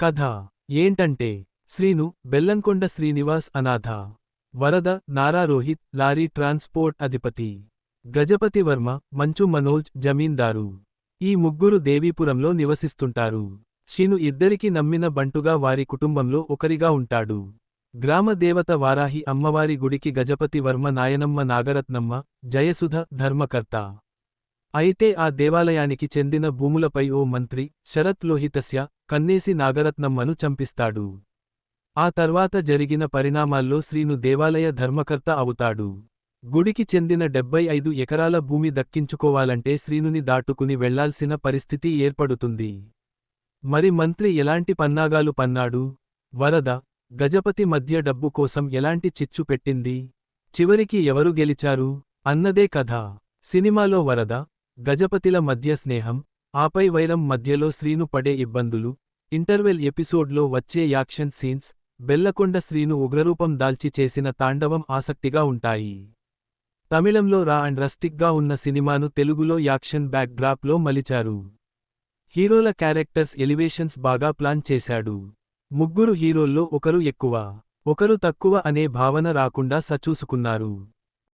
కథ. ఏంటంటే శ్రీను బెల్లంకొండ శ్రీనివాస్ అనాథ. వరద నారా రోహిత్ లారీ ట్రాన్స్పోర్ట్ అధిపతి. గజపతి వర్మ మంచు మనోజ్ జమీందారు. ఈ ముగ్గురు దేవీపురంలో నివసిస్తుంటారు. శీను ఇద్దరికి నమ్మిన బంటుగా వారి కుటుంబంలో ఒకరిగా ఉంటాడు. గ్రామ దేవత వారాహి అమ్మవారి గుడికి గజపతి వర్మ నాయనమ్మ నాగరత్నమ్మ జయసుధ ధర్మకర్త. అయితే ఆ దేవాలయానికి చెందిన భూములపై ఓ మంత్రి శరత్ లోహితస్య కన్నేసి నాగరత్నమ్మను చంపిస్తాడు. ఆ తర్వాత జరిగిన పరిణామాల్లో శ్రీను దేవాలయ ధర్మకర్త అవుతాడు. గుడికి చెందిన డెబ్బై ఐదు ఎకరాల భూమి దక్కించుకోవాలంటే శ్రీనుని దాటుకుని వెళ్ళాల్సిన పరిస్థితి ఏర్పడుతుంది. మరి మంత్రి ఎలాంటి పన్నాగాలు పన్నాడు? వరద గజపతి మధ్య డబ్బు కోసం ఎలాంటి చిచ్చు పెట్టింది? చివరికి ఎవరు గెలిచారు? అన్నదే కథ. సినిమాలో వరద గజపతిల మధ్య స్నేహం ఆపై వైరం మధ్యలో శ్రీను పడే ఇబ్బందులు ఇంటర్వెల్ ఎపిసోడ్లో వచ్చే యాక్షన్ సీన్స్ బెల్లకొండ శ్రీను ఉగ్రరూపం దాల్చి చేసిన తాండవం ఆసక్తిగా ఉంటాయి. తమిళంలో రా అండ్ రస్టిక్గా ఉన్న సినిమాను తెలుగులో యాక్షన్ బ్యాక్ డ్రాప్లో మలిచారు. హీరోల క్యారెక్టర్స్ ఎలివేషన్స్ బాగా ప్లాన్ చేశాడు. ముగ్గురు హీరోల్లో ఒకరు ఎక్కువ ఒకరు తక్కువ అనే భావన రాకుండా సచూసుకున్నారు.